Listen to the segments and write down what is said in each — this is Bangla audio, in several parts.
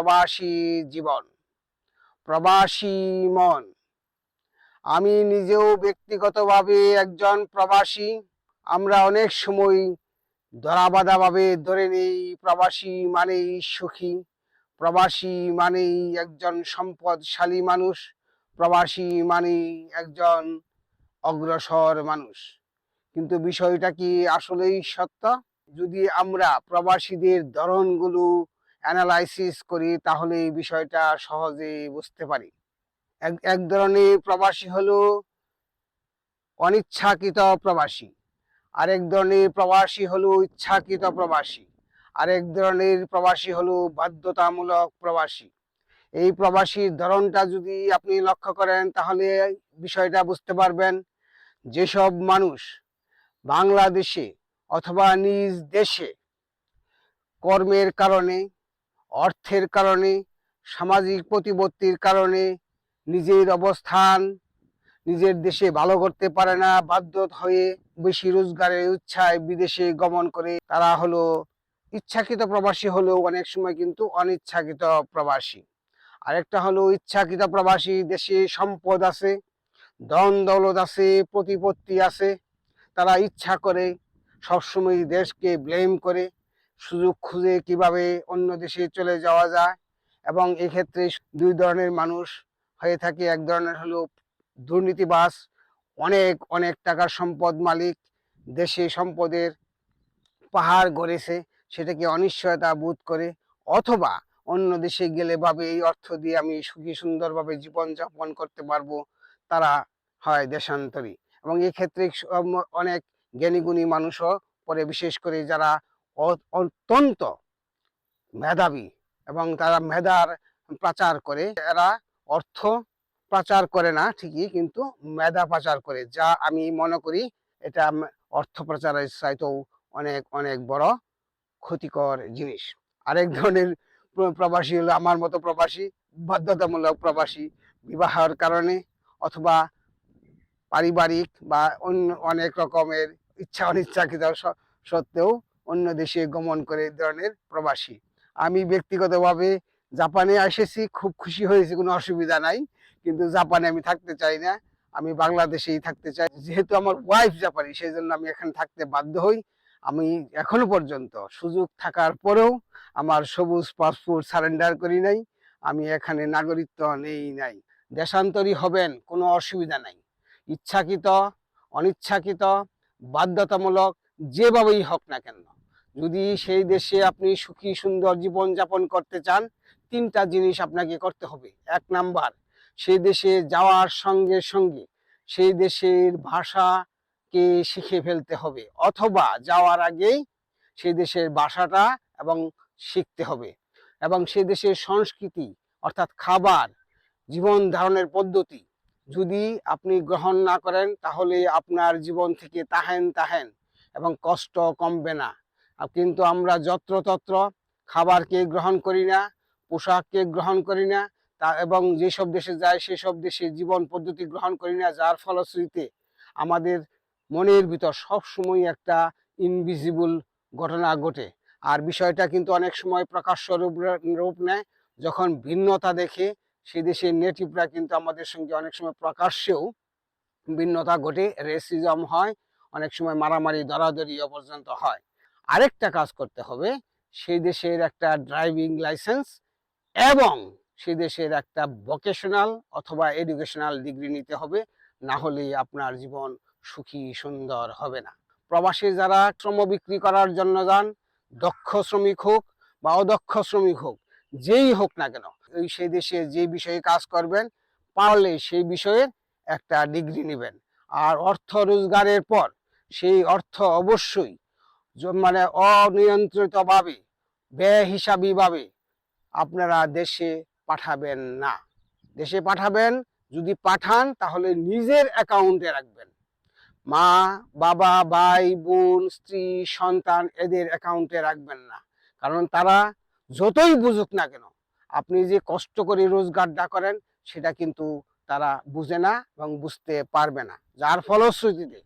প্রবাসী জীবন, প্রবাসী মন। আমি নিজেও ব্যক্তিগতভাবে একজন প্রবাসী। আমরা অনেক সময় ধরাবাঁধাভাবে ধরে নেই, প্রবাসী মানেই সুখী। প্রবাসী মানেই একজন সম্পদশালী মানুষ। প্রবাসী মানেই একজন অগ্রসর মানুষ। কিন্তু বিষয়টা কি আসলেই সত্য? যদি আমরা প্রবাসীদের ধরনগুলো অ্যানালাইসিস করি, তাহলে এই বিষয়টা সহজে বুঝতে পারি। এক এক ধরনের প্রবাসী হলো অনিচ্ছাকৃত প্রবাসী, আরেক ধরনের প্রবাসী হলো ইচ্ছাকৃত প্রবাসী, আরেক ধরনের প্রবাসী হলো বাধ্যতামূলক প্রবাসী। এই প্রবাসীর ধরনটা যদি আপনি লক্ষ্য করেন, তাহলে বিষয়টা বুঝতে পারবেন যেসব মানুষ বাংলাদেশে অথবা নিজ দেশে কর্মের কারণে অর্থের কারণে, সামাজিক প্রতিপত্তির কারণে নিজের অবস্থান নিজের দেশে ভালো করতে পারে না, বাধ্য হয়ে বেশি রোজগারের ইচ্ছায় বিদেশে গমন করে তারা হলো ইচ্ছাকৃত প্রবাসী হলেও অনেক সময় কিন্তু অনিচ্ছাকৃত প্রবাসী। আরেকটা হলো ইচ্ছাকৃত প্রবাসী, দেশে সম্পদ আছে, ধন দৌলত আছে, প্রতিপত্তি আছে, তারা ইচ্ছা করে সবসময় দেশকে ব্লেম করে। সুযোগ খুঁজে কীভাবে অন্য দেশে চলে যাওয়া যায় এবং এক্ষেত্রে দুই ধরনের মানুষ হয়ে থাকে। এক ধরনের হলো দুর্নীতিবাস অনেক অনেক টাকার সম্পদ মালিক দেশে সম্পদের পাহাড় গড়েছে, সেটাকে অনিশ্চয়তা বোধ করে, অথবা অন্য দেশে গেলে ভাবে এই অর্থ দিয়ে আমি সুখী, সুন্দরভাবে জীবনযাপন করতে পারব, তারা হয় দেশান্তরী। এবং এক্ষেত্রে ক্ষেত্রে অনেক জ্ঞানীগুণী মানুষও পরে বিশেষ করে যারা অত্যন্ত মেধাবী এবং তারা মেধার প্রচার করে। এরা অর্থ প্রচার করে না, ঠিকই, কিন্তু মেধা প্রচার করে, যা আমি মনে করি এটা অর্থ প্রচারের চাইতেও অনেক অনেক বড় ক্ষতিকর জিনিস। আরেক ধরনের প্রবাসী হলো আমার মতো প্রবাসী, বাধ্যতামূলক প্রবাসী বিবাহের কারণে অথবা পারিবারিক বা অন্য অনেক রকমের ইচ্ছা অনিচ্ছাকৃত সত্ত্বেও অন্য দেশে গমন করে ধরনের প্রবাসী। আমি ব্যক্তিগতভাবে জাপানে এসেছি, খুব খুশি হয়েছি, কোনো অসুবিধা নাই। কিন্তু জাপানে আমি থাকতে চাই না, আমি বাংলাদেশেই থাকতে চাই। যেহেতু আমার ওয়াইফ জাপানি সেই জন্য আমি এখানে থাকতে বাধ্য হই। আমি এখনও পর্যন্ত সুযোগ থাকার পরেও আমার সবুজ পাসপোর্ট সারেন্ডার করি নাই, আমি এখানে নাগরিকত্ব নেই নাই। দেশান্তরী হবেন, কোনো অসুবিধা নাই। ইচ্ছাকৃত, অনিচ্ছাকৃত, বাধ্যতামূলক, যেভাবেই হোক না কেন। যদি সেই দেশে আপনি সুখী, সুন্দর জীবন যাপন করতে চান, তিনটা জিনিস আপনাকে করতে হবে। এক নাম্বার, সেই দেশে যাওয়ার সঙ্গে সঙ্গে সেই দেশের ভাষাকে শিখে ফেলতে হবে, অথবা যাওয়ার আগেই সেই দেশের ভাষাটা এবং শিখতে হবে। এবং সেই দেশের সংস্কৃতি, অর্থাৎ খাবার, জীবন ধারণের পদ্ধতি, যদি আপনি গ্রহণ না করেন, তাহলে আপনার জীবন থেকে তাহেন তাহেন এবং কষ্ট কমবে না। কিন্তু আমরা যত্রতত্র খাবারকে গ্রহণ করি না, পোশাককে গ্রহণ করি না, তা এবং যেসব দেশে যায় সেসব দেশে জীবন পদ্ধতি গ্রহণ করি না, যার ফলশ্রুতিতে আমাদের মনের ভিতর সবসময় একটা ইনভিজিবল ঘটনা ঘটে। আর বিষয়টা কিন্তু অনেক সময় প্রকাশ্য রূপ রূপ নেয়, যখন ভিন্নতা দেখে সে দেশের নেটিভরা কিন্তু আমাদের সঙ্গে অনেক সময় প্রকাশ্যেও ভিন্নতা ঘটে রেসিজম হয়, অনেক সময় মারামারি, দরাদরি পর্যন্ত হয়। আরেকটা কাজ করতে হবে, সেই দেশের একটা ড্রাইভিং লাইসেন্স এবং সেই দেশের একটা ভোকেশনাল অথবা এডুকেশনাল ডিগ্রি নিতে হবে, না হলে আপনার জীবন সুখী সুন্দর হবে না। প্রবাসী যারা শ্রম বিক্রি করার জন্য যান, দক্ষ শ্রমিক হোক বা অদক্ষ শ্রমিক হোক, যেই হোক না কেন ওই সেই দেশে যে বিষয়ে কাজ করবেন, পারলে সেই বিষয়ের একটা ডিগ্রি নেবেন। আর অর্থ রোজগারের পর সেই অর্থ অবশ্যই মানে অনিয়ন্ত্রিতভাবে ব্যয় হিসাবীভাবে আপনারা দেশে পাঠাবেন না। দেশে পাঠাবেন, যদি পাঠান তাহলে নিজের অ্যাকাউন্টে রাখবেন। মা, বাবা, ভাই, বোন, স্ত্রী, সন্তান এদের অ্যাকাউন্টে রাখবেন না। কারণ তারা যতই বুঝুক না কেন, আপনি যে কষ্ট করে রোজগারটা করেন, সেটা কিন্তু তারা বুঝে না এবং বুঝতে পারবে না। যার ফলশ্রুতিতে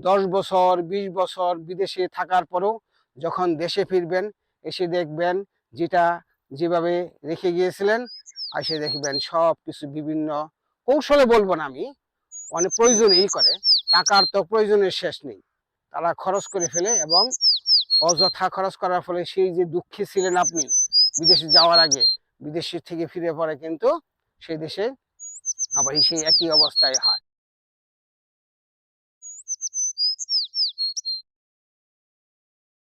দশ বছর, বিশ বছর বিদেশে থাকার পরেও যখন দেশে ফিরবেন, এসে দেখবেন যেটা যেভাবে রেখে গিয়েছিলেন এসে দেখবেন সব কিছু বিভিন্ন কৌশলে বলব না আমি অনেক প্রয়োজনেই করে, টাকার তো প্রয়োজনের শেষ নেই। তারা খরচ করে ফেলে এবং অযথা খরচ করার ফলে সেই যে দুঃখী ছিলেন আপনি, বিদেশে যাওয়ার আগে, বিদেশে থেকে ফিরে পরে কিন্তু সেই দেশে আবার সেই একই অবস্থায় হয়।